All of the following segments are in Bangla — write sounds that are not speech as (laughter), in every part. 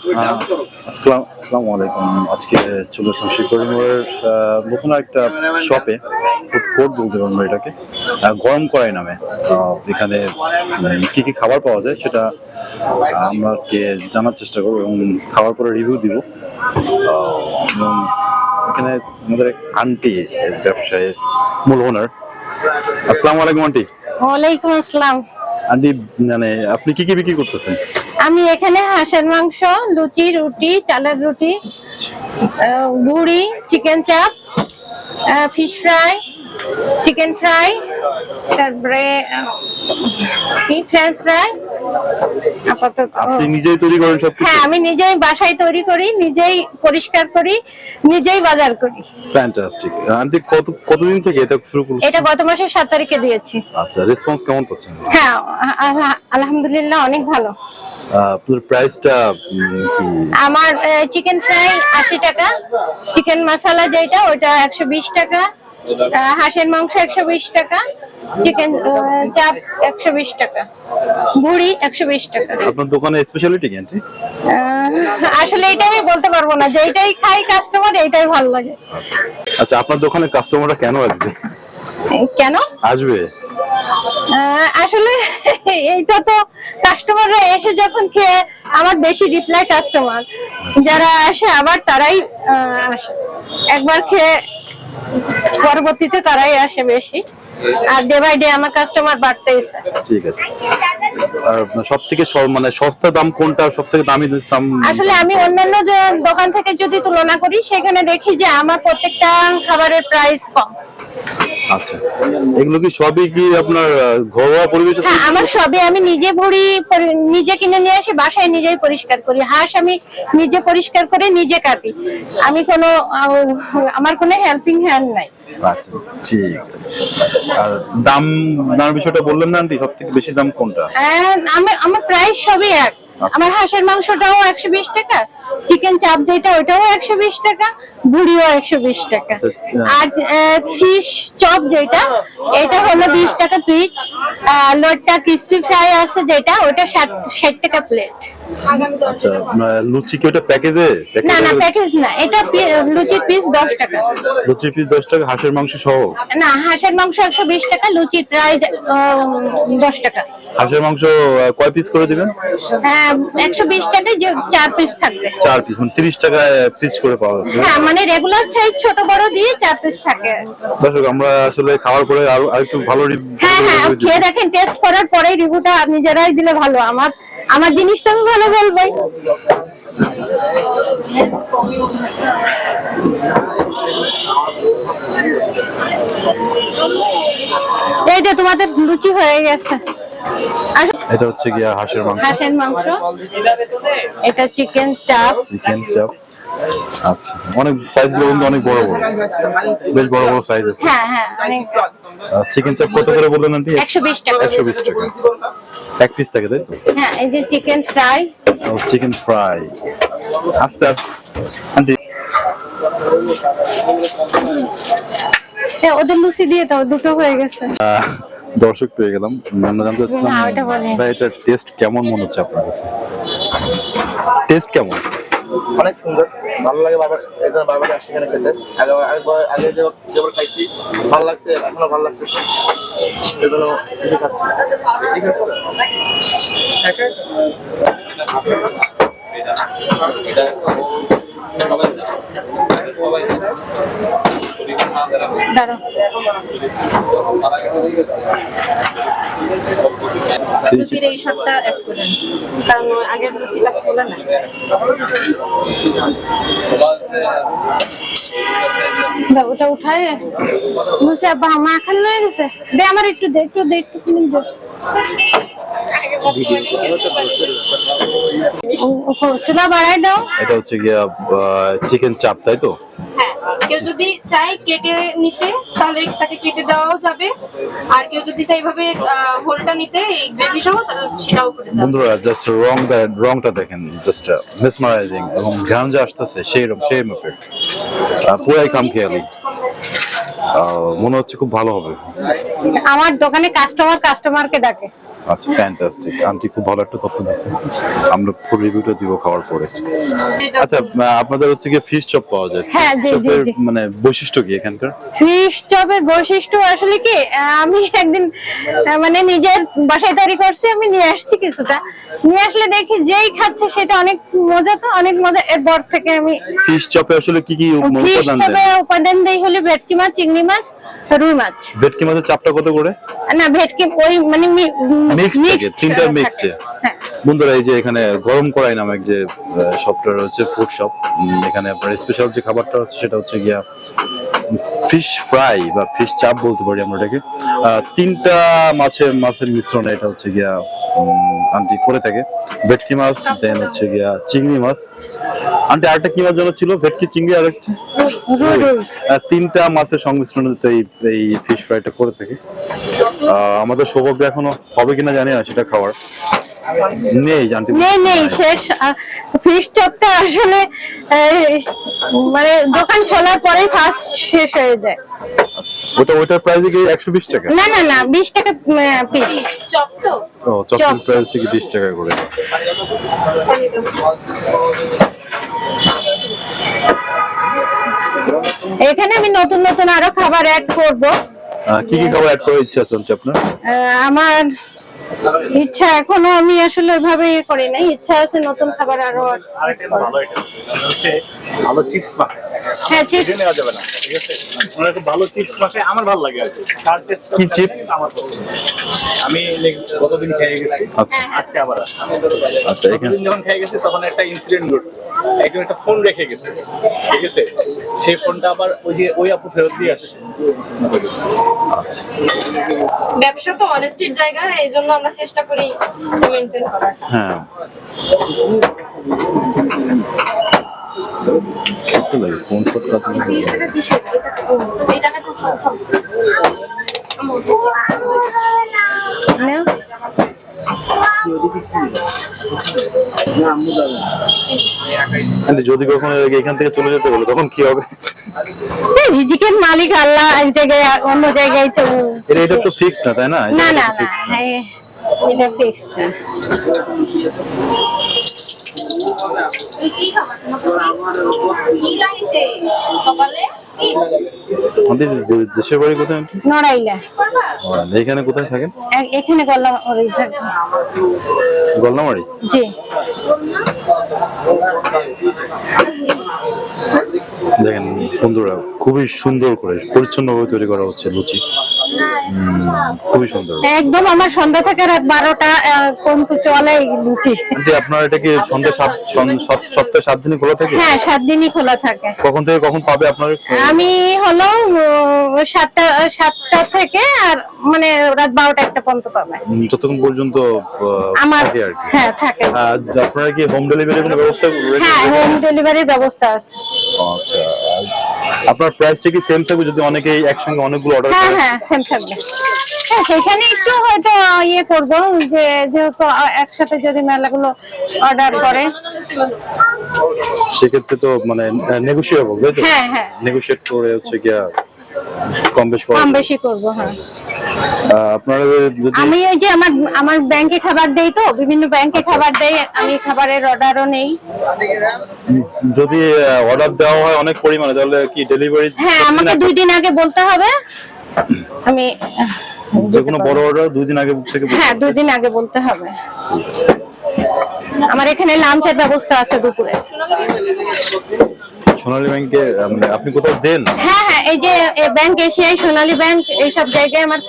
আসসালাম আলাইকুম আজকে চলে আসলাম শিবকরিমের নতুন একটা শপে ফুড কোর্ট বলতে পারব এটাকে গরম করাই নামে। এখানে কি কি খাবার পাওয়া যায় সেটা আমরা আজকে জানার চেষ্টা করব এবং খাওয়ার পরে রিভিউ দিব। এখানে আমাদের আন্টি ব্যবসায়ী মূল ওনার আসসালামু আলাইকুম আন্টি ওয়ালাইকুম আসসালাম। আন্টি মানে আপনি কি কি বিক্রি করতেছেন? আমি এখানে হাঁসের মাংস লুচি রুটি চালের রুটি ঘুড়ি চিকেন চাপ ফিশ ফ্রাই চিকেন ফ্রাই তারপরে কি ফ্রেঞ্চ ফ্রাই আপাতত আপনি নিজেই তৈরি করেন সব হ্যাঁ আমি নিজেই বাসায় তৈরি করি নিজেই পরিষ্কার করি নিজেই বাজার করি। ফ্যান্টাস্টিক আন্টি কত কতদিন থেকে এটা শুরু করছেন? এটা গত মাসের সাত তারিখে দিয়েছি। আচ্ছা রেসপন্স কেমন পাচ্ছেন? হ্যাঁ আলহামদুলিল্লাহ অনেক ভালো। আপনার প্রাইসটা কি? আমার চিকেন ফ্রাই আশি টাকা চিকেন মশলা যেটা ওটা একশো বিশ টাকা হাঁসের মাংস একশো বিশ টাকা চিকেন চাপ একশো বিশ টাকা ভুড়ি একশো বিশ টাকা। আপনার দোকানে স্পেশালিটি কি আসলে এটা আমি বলতে পারব না যেটাই খাই কাস্টমার এইটাই ভালো লাগে। আচ্ছা আপনার দোকানে কাস্টমাররা কেন আসবে? কেন? আসবে? আসলে এইটা তো কাস্টমাররা এসে যখন খেয়ে আমার বেশি রিপ্লাই কাস্টমার যারা আসে আবার তারাই আসে। একবার খেয়ে পরবর্তীতে তারাই আসে বেশি। আর ডে বাই ডে আমার কাস্টমার বাড়তেইছে। ঠিক আছে। আর সব থেকে মানে সস্তা দাম কোনটা সব থেকে দামি দাম? আসলে আমি অন্যান্য যে দোকান থেকে যদি তুলনা করি সেখানে দেখি যে আমার প্রত্যেকটা খাবারের প্রাইস কম। আচ্ছা। এগুলো কি সবই কি আপনার ঘরোয়া পরিবেশে হ্যাঁ আমার সবে আমি নিজে ভরি নিজে কিনে নিয়ে আসি বাসায় নিজেই পরিষ্কার করি। হাঁস আমি নিজে পরিষ্কার করে নিজে কাটি। আমি কোনো আমার কোনো হেল্পিং হ্যান্ড নাই। আচ্ছা ঠিক আছে। আর দাম দামের বিষয়টা বললেন না আন্টি? সব থেকে বেশি দাম কোনটা? আহ, আমি আমার প্রাইস সবই এক। আমার হাঁসের মাংসটাও একশো বিশ টাকা চিকেন চাপ যেটা ওটাও একশো বিশ টাকা ভুড়িও একশো বিশ টাকা। আচ্ছা। আর ফিশ চপ যেটা এটা হলো বিশ টাকা পিস লোটটা ক্রিস্পি ফ্রাই আছে যেটা ওটা ষাট ষাট টাকা প্লেট আচ্ছা লুচি কি ওটা প্যাকেজে না না প্যাকেজ না এটা লুচির পিস দশ টাকা। লুচি পিস দশ টাকা হাঁসের মাংস সহ? না হাঁসের মাংস একশো বিশ টাকা লুচির প্রাইস দশ টাকা। হাঁসের মাংস কয় পিস করে দিবেন? একশো বিশ টাকায় যে চার পিস থাকবে। চার পিস মানে তিরিশ টাকায় পিস করে পাওয়া যাচ্ছে। হ্যাঁ মানে রেগুলার সাইজ ছোট বড় দিয়ে চার পিস থাকে। দর্শক আমরা আসলে খাওয়ার পরে আরও ভালো হ্যাঁ হ্যাঁ খেয়ে দেখেন টেস্ট করার পরেই রিভিউটা নিজেরাই দিলে ভালো। আমার আমার জিনিসটা আমি ভালো বলবোই এই যে তোমাদের লুচি হয়ে গেছে। এটা হচ্ছে গিয়া হাঁসের মাংস। হাঁসের মাংস। এটা চিকেন চাপ। চিকেন চাপ। আচ্ছা অনেক সাইজগুলো কিন্তু অনেক বড় বড়। বেশ বড় বড় সাইজ আছে। হ্যাঁ হ্যাঁ চিকেন চাপ কত করে বললেন আন্টি? একশো বিশ টাকা। একশো বিশ টাকা। এক পিস থাকে তাই তো? হ্যাঁ এই যে চিকেন ফ্রাই ও চিকেন ফ্রাই আচ্ছা আন্টি। হ্যাঁ ওদের লুচি দিয়ে দাও দুটো হয়ে গেছে। দর্শক পেয়ে গেলাম। আমরা জানতে চাচ্ছিলাম। ভাই এটার টেস্ট কেমন মনে হচ্ছে আপনার কাছে? টেস্ট কেমন? অনেক সুন্দর, ভালো লাগে বারবার, এই বারবার আসি এখানে খেতে। আগে আগে যেবার খাইছি, ভালো লাগছে, এখনও ভালো লাগতেছে। এই বেশি খাচ্ছি। বেশি খাচ্ছি? লুচির এই করেন কারণ আগের লুচিটা খোলা না। ওটা উঠায়। লুচি আব্বা আমার হয়ে গেছে। দে আমার একটু দে একটু দে একটু দে চুলা বাড়াই দাও এটা হচ্ছে গিয়া চিকেন চাপ তাই তো? হ্যাঁ কেউ যদি চায় কেটে নিতে তাহলে তাকে কেটে দেওয়াও যাবে। আর কেউ যদি চাই ভাবে হোলটা নিতে এই গ্রেভি সহ সেটাও বন্ধুরা জাস্ট রং রংটা দেখেন জাস্ট মেসমারাইজিং এবং ঘ্রাণ যে আসতেছে সেই রকম সেই মাপের পুরাই খাম খেয়ালি মনে হচ্ছে খুব ভালো হবে। আমার দোকানে কাস্টমার কাস্টমারকে ডাকে। আচ্ছা ফ্যান্টাস্টিক আন্টি খুব ভালো একটা তথ্য দিচ্ছে আমরা ফুল রিভিউটা দিব খাওয়ার পরে। আচ্ছা আপনাদের হচ্ছে কি ফিশ চপ পাওয়া যায়। হ্যাঁ, জি, জি। মানে বৈশিষ্ট্য কি এখানকার? ফিশ চপের বৈশিষ্ট্য আসলে কি আমি একদিন মানে নিজের বাসায় তৈরি করছি আমি নিয়ে আসছি কিছুটা। নিয়ে আসলে দেখি যেই খাচ্ছে সেটা অনেক মজা তো অনেক মজা। এরপর থেকে আমি ফিশ চপে আসলে কি কি ফিশ উপাদান চপে উপাদান দেই হলে ভেটকি মাছ চিংড়ি মাছ রুই মাছ। ভেটকি মাছের চাপটা কত করে? না ভেটকি ওই মানে থাকে, তিনটা এ। হ্যাঁ। বন্ধুরা এই যে এখানে গরম কড়াই নামে যে শপটা রয়েছে ফুড শপ এখানে আপনার স্পেশাল যে খাবারটা হচ্ছে সেটা হচ্ছে গিয়া ফিশ ফ্রাই বা ফিশ চাপ বলতে পারি আমরা এটাকে। তিনটা মাছের মাছের মিশ্রণে এটা হচ্ছে গিয়া আন্টি করে থাকে। ভেটকি মাছ দেন হচ্ছে গিয়া চিংড়ি মাছ। আন্টি আরেকটা কি মাছ যেন ছিল? ভেটকি চিংড়ি আর একটা তিনটা মাছের সংমিশ্রণ এই এই ফিশ ফ্রাইটা করে থাকে। আহ, আমাদের সৌভাগ্য এখনও হবে কিনা জানি না সেটা খাওয়ার। নেই জানতে নেই নেই শেষ। ফিশ চপটা আসলে মানে দোকান খোলার পরেই ফার্স্ট শেষ হয়ে যায়। ওটা ওইটার প্রাইস কি একশো বিশ টাকা? না না না বিশ টাকা পিস চপ তো? ও চকলেট চপ। প্রাইস কি বিশ টাকা করে। এখানে আমি নতুন নতুন আরও খাবার অ্যাড করব। কি কি খাবার অ্যাড করার ইচ্ছা আছে আপনার? আমার ইচ্ছা এখনও আমি আসলে ভাবে ইয়ে করি নাই। ইচ্ছা আছে নতুন খাবার আরও আর আরেকটা ভালো আইটেম হচ্ছে ভালো চিপস মাখায় হ্যাঁ চিপস। নেওয়া যাবে না ঠিক আছে? ওনারা খুব ভালো চিপস মাখায় আমার ভালো লাগে আর কি। chips? আমার আমি গতদিন খেয়ে গেছি আচ্ছা। আজকে আবার আচ্ছা এখানে গতদিন যখন খেয়ে গেছি তখন একটা ইনসিডেন্ট ঘটছে। একজন একটা ফোন রেখে গেছে ঠিক আছে? সেই ফোনটা আবার ওই যে ওই আপু ফেরত দিয়ে আসছে। আচ্ছা। ব্যবসা তো অনেস্টির জায়গা এই জন্য আমরা চেষ্টা করি মেনটেন করার। হ্যাঁ। খেতে লাগে কোন শট নাও। আন্টি যদি কখনো এখান থেকে চলে যেতে বলো তখন কি হবে? রিজিকের মালিক আল্লাহ এক জায়গায় অন্য জায়গায় এটা এটা তো ফিক্সড না তাই না? না না না ফিক্সড এ- এটা ফিক্সড কি খাবার কি লাগিছে সকালে দে- দেশের বাড়ি কোথায়? নড়াইলা। এখানে কোথায় থাকেন? এখানে জি। দেখেন সুন্দর খুবই সুন্দর করে পরিচ্ছন্ন ভাবে তৈরি করা হচ্ছে লুচি। খুবই সুন্দর। একদম আমার সন্ধ্যা থেকে রাত বারোটা কিন্তু চলে লুচি। আপনার এটা কি সন্ধ্যা সাত সপ্তাহে সাত দিনই খোলা থাকে? হ্যাঁ সাত দিনই খোলা থাকে। কখন থেকে কখন পাবে আপনার? আমি হলো সাতটা সাতটা থেকে আর মানে রাত বারোটা একটা পর্যন্ত পাবে। ততক্ষণ যতক্ষণ পর্যন্ত আমার হ্যাঁ থাকে। আপনারা কি হোম ডেলিভারি ব্যবস্থা হ্যাঁ হোম ডেলিভারির ব্যবস্থা আছে। আচ্ছা। আপনার প্রাইসটা কি সেম থাকবে যদি অনেকেই একসঙ্গে অনেকগুলো অর্ডার হ্যাঁ করে? হ্যাঁ সেম থাকবে। হ্যাঁ সেখানে একটু হয়তো ইয়ে করব যে যেহেতু একসাথে যদি মেলাগুলো অর্ডার করে। সেক্ষেত্রে তো মানে নেগোশিয়েবল হ্যাঁ হ্যাঁ। নেগোশিয়েট করে হচ্ছে কি কম বেশ কম বেশি করব হ্যাঁ। আপনারা আমি ওই যে আমার আমার ব্যাংকে খাবার দেই তো বিভিন্ন ব্যাংকে খাবার দেই আমি খাবারের অর্ডারও নেই। যদি অর্ডার দেওয়া হয় অনেক পরিমাণে তাহলে কি ডেলিভারি হ্যাঁ আমাকে দুই দিন আগে বলতে হবে। (clears throat) আমি যে কোনো বড় অর্ডার দুই দিন আগে থেকে হ্যাঁ দুই দিন আগে বলতে হবে। আমার এখানে লাঞ্চের ব্যবস্থা আছে দুপুরে। সোনালী ব্যাংকে মানে আপনি কোথাও দেন? হ্যাঁ এই যে ব্যাংক এশিয়াই সোনালী ব্যাংক এইসব জায়গায় আমার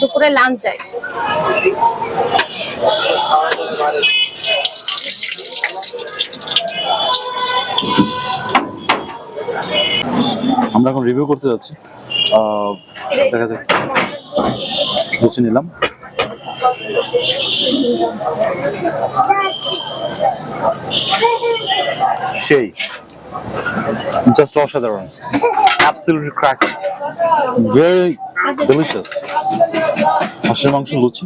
দুপুরে লাঞ্চ যায়। আমরা এখন রিভিউ করতে যাচ্ছি। দেখা যাক। বুঝে নিলাম। সেই। জাস্ট অসাধারণ। অ্যাবসলিউটলি ক্র্যাক ভেরি ডেলিশিয়াস হাঁসের মাংস লুচি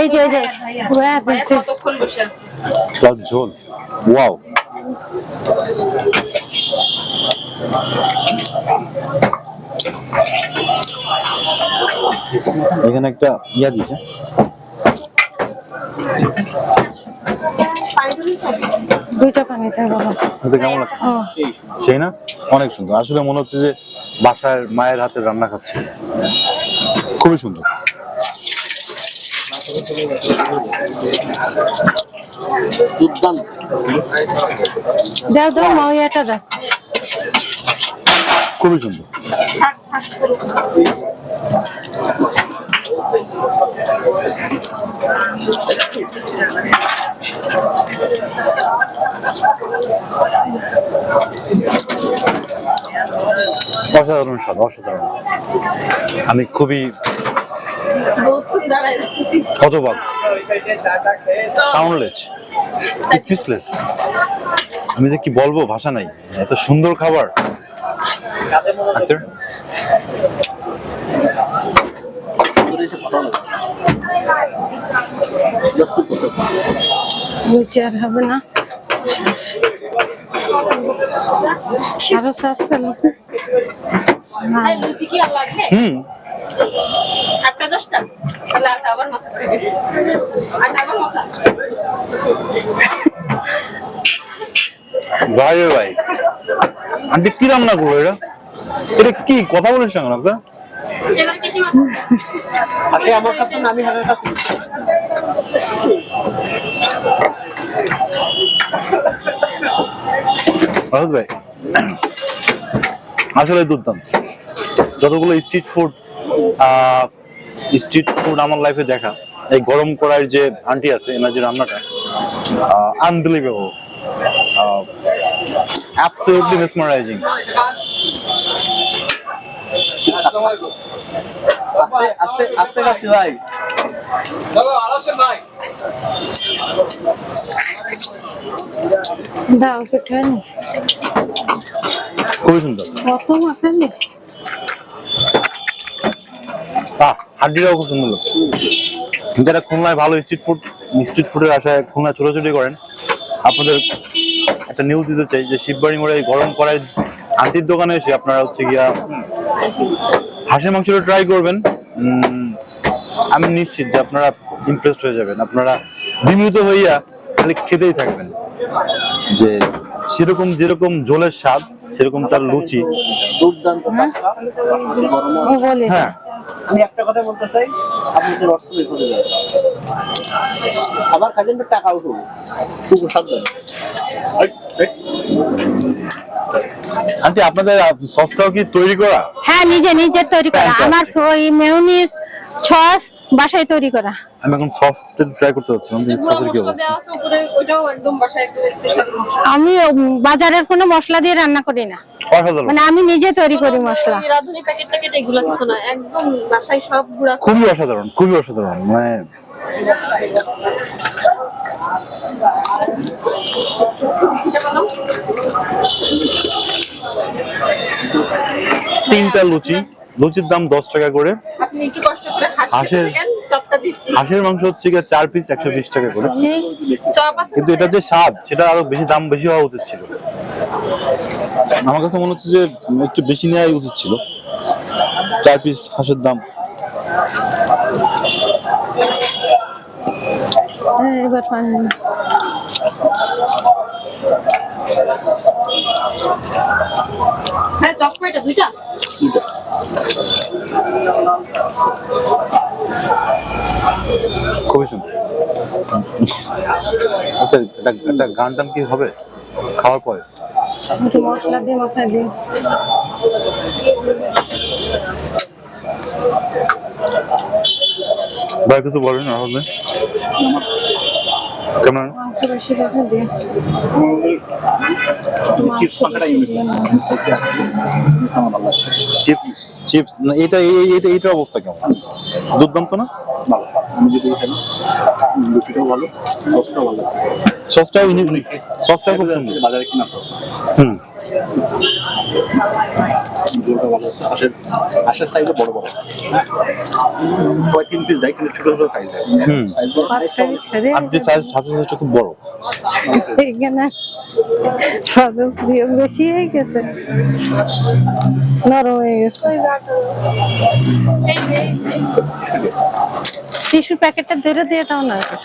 এই যে এই যে বসে আছে প্লাস ঝোল ওয়াও এখানে একটা ইয়া দিছে। দুইটা পানিতে বাবা কেমন লাগছে? সেই না? অনেক সুন্দর। আসলে মনে হচ্ছে যে বাসার মায়ের হাতের রান্না খাচ্ছে। খুবই সুন্দর। দাও দাও মাউয়াটা দাও খুবই সুন্দর। অসাধারণ স্বাদ অসাধারণ। আমি খুবই হতবাক। সাউন্ডলেস স্পিচলেস আমি যে কি বলব ভাষা নাই। এত সুন্দর খাবার। আচ্ছা, আর হবে না। আরও হুম। আটটা দশটা? তাহলে আটা আবার মাথা আটা আবার মাথা। ভাই আন্টি কি রান্না করল এটা এটা কি? কথা বলিস না হাসি আমার কাছে না আমি হাসের কাছে। রাহুল ভাই আসলে দুর্দান্ত। যতগুলো স্ট্রিট ফুড স্ট্রিট ফুড আমার লাইফে দেখা এই গরম করার যে আন্টি আছে এনার যে রান্নাটা আনবিলিভেবল অ্যাবসলিউটলি মেসমারাইজিং আস্তে আস্তে আস্তে ভাই। দাও পিঠে নি খুবই সুন্দর। কত মাখানি আহ হাড্ডিটাও খুব সুন্দর যারা খুলনায় ভালো স্ট্রিট ফুড স্ট্রিট ফুডের আশায় খুলনায় ছোটাছুটি করেন আপনাদের একটা নিউজ দিতে চাই যে শিববাড়ি মোড়ে গরম করায় আন্টির দোকানে এসে আপনারা হচ্ছে গিয়া হাঁসের মাংসটা ট্রাই করবেন। আমি নিশ্চিত যে আপনারা ইমপ্রেসড হয়ে যাবেন। আপনারা বিমুত হইয়া খালি খেতেই থাকবেন। যে সেরকম যেরকম জলের স্বাদ সেরকম তার লুচি। হ্যাঁ। আমি একটা কথা বলতে চাই আপনাদের অর্থ বের যাবে আবার খাইলেন তো টাকা উঠবো খুব সাবধান। আন্টি আপনাদের সসটাও কি তৈরি করা? হ্যাঁ নিজে নিজে তৈরি করা। আমার ওই সস বাসায় তৈরি করা। আমি এখন সস ট্রাই করতে যাচ্ছিলাম যে সসের কি অবস্থা। আছে উপরে ওইটাও একদম বাসায় একদম স্পেশাল আমি বাজারের কোনো মশলা দিয়ে রান্না করি না। মানে আমি নিজে তৈরি করি মশলা। রাধুনি প্যাকেট প্যাকেট এগুলো কিছু না একদম বাসায় সব গুঁড়া। খুবই অসাধারণ খুবই অসাধারণ মানে তিনটা লুচি। লুচির দাম দশ টাকা করে। আপনি একটু কষ্ট করে হাসি হাঁসের- হাঁসের মাংস হচ্ছে গিয়ে চার পিস একশো বিশ টাকা করে। কিন্তু এটা যে স্বাদ সেটা আরও বেশি দাম বেশি হওয়া উচিত ছিল। আমার কাছে মনে হচ্ছে যে একটু বেশি নেওয়াই উচিত ছিল। চার পিস হাঁসের দাম। হ্যাঁ। হ্যাঁ চপ কয়টা? দুইটা? খুবই সুন্দর আচ্ছা, একটা একটা গান টান কি হবে? খাওয়ার পরে? একটু মশলা দিয়ে ভাই কিছু বলেন না হবে। কেমন? Chips chips? চিপস না এটা এটা এইটার অবস্থা কেমন? দুর্দান্ত না? ভালো আমি যদি এখানে ভালো সসটাও ভালো। সসটাও সসটাও খুব সুন্দর। বাজারে কিনা সস। হুম। ঝোলটা ভালো আছে হাঁসের হাঁসের বড় বড়। ছয় তিন পিস দেয় কিন্তু ছোট ছোট সাইজ হুম। পাঁচ কেজি খেয়ে আর যে সাইজ সাইজ খুব বড়। এখানে বেশি হয়ে গেছে নরম হয়ে গেছে টিস্যু প্যাকেটটা ধরে দিয়ে দাও না একটা।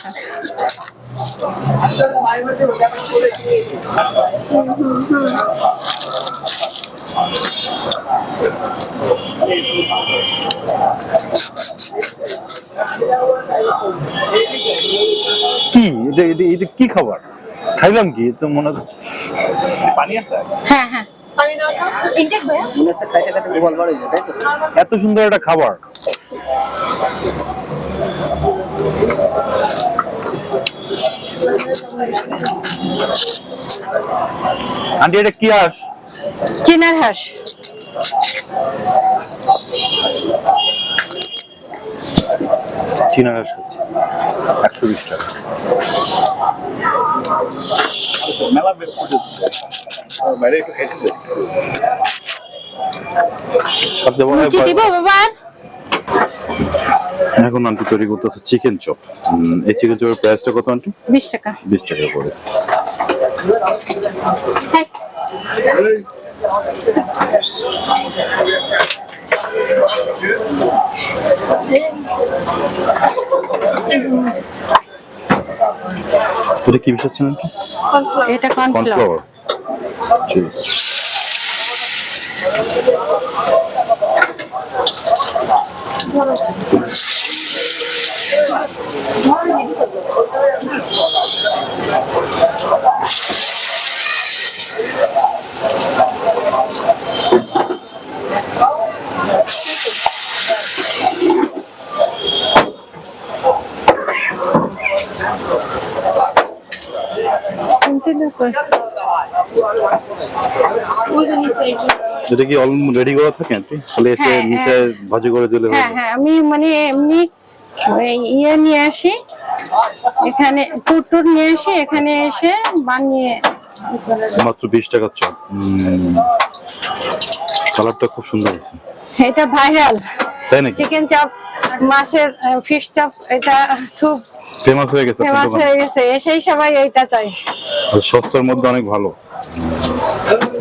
কি? এটা এটা এটা কি খাবার? খাইলাম কি? তো মনে পানি আছে? হ্যাঁ হ্যাঁ। হয়ে এত সুন্দর একটা খাবার। আন্টি এটা কি হাঁস? চিনার হাঁস। চীনা হাঁস খাচ্ছি একশো বিশ টাকা। হয় দিব বাবা এখন আন্টি তৈরি করতেছে চিকেন চপ এই চিকেন চপের প্রাইসটা কত আন্টি? বিশ টাকা। বিশ টাকা করে। এটা কি আন্টি এটা কর্নফ্লাওয়ার কর্নফ্লাওয়ার ঠিক। এটা কি রেডি করা থাকে তাহলে এসে হ্যাঁ, নিচে ভাজি করে দিলে হ্যাঁ হ্যাঁ আমি মানে এমনি ইয়ে নিয়ে আসি। এখানে নিয়ে আসি এখানে এসে বানিয়ে মাত্র বিশ টাকার চপ। কালারটা খুব সুন্দর আছে এটা ভাইরাল। তাই নাকি? চিকেন চপ মাছের ফিশ চপ এটা খুব ফেমাস হয়ে গেছে ফেমাস হয়ে গেছে এসেই সবাই এইটা চাই সস্তার মধ্যে অনেক ভালো।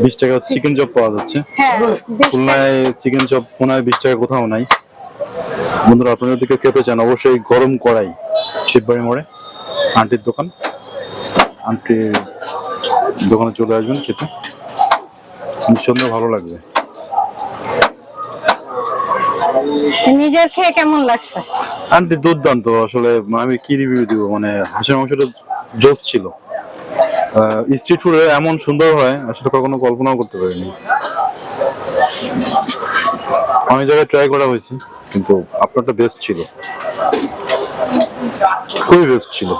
বিশ টাকা চিকেন চপ পাওয়া যাচ্ছে। হ্যাঁ খুলনায় চিকেন চপ মনে হয় বিশ টাকা কোথাও নাই। বন্ধুরা আপনারা যদি কেউ খেতে চান অবশ্যই গরম কড়াই শিববাড়ি মোড়ে আন্টির দোকান। আন্টির দোকানে চলে আসবেন খেতে। নিঃসন্দেহে ভালো লাগবে। নিজের খেয়ে কেমন লাগছে? আন্টি দুর্দান্ত আসলে আমি কি রিভিউ দিব? মানে হাঁসের মাংসটা জোস ছিল। স্ট্রিট ফুড এমন সুন্দর হয় আসলে কখনো কল্পনাও করতে পারিনি। অনেক জায়গায় ট্রাই করা হয়েছে, কিন্তু আপনারটা বেস্ট ছিল। খুবই বেস্ট ছিল।